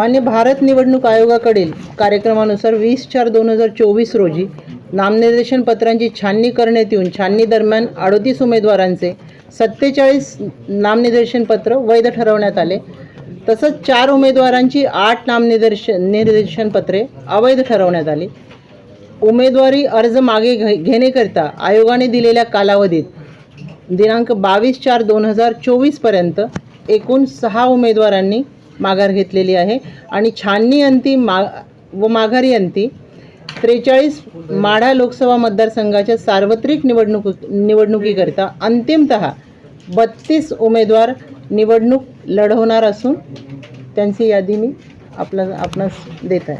मान्य भारत निवडणूक आयोगाकडील कार्यक्रमानुसार वीस चार दोन हजार चोवीस रोजी नामनिर्देशन पत्रांची छाननी करण्यात येऊन छाननी दरम्यान अडतीस उमेदवारांचे सत्तेचाळीस नामनिर्देशन पत्र वैध ठरवण्यात आले. तसंच चार उमेदवारांची आठ नामनिर्देशन निर्देशन पत्रे अवैध ठरवण्यात आली. उमेदवारी अर्ज मागे घे घेण्याकरिता आयोगाने दिलेल्या कालावधीत दिनांक बावीस चार दोन हजार चोवीसपर्यंत एकूण सहा उमेदवारांनी माघार घेतलेली आहे. आणि छाननी अंती मा व माघारी अंती त्रेचाळीस माढा लोकसभा मतदारसंघाच्या सार्वत्रिक निवडणूक निवडणुकीकरिता अंतिमत बत्तीस उमेदवार निवडणूक लढवणार असून त्यांची यादी मी आपला आपणास देत आहे.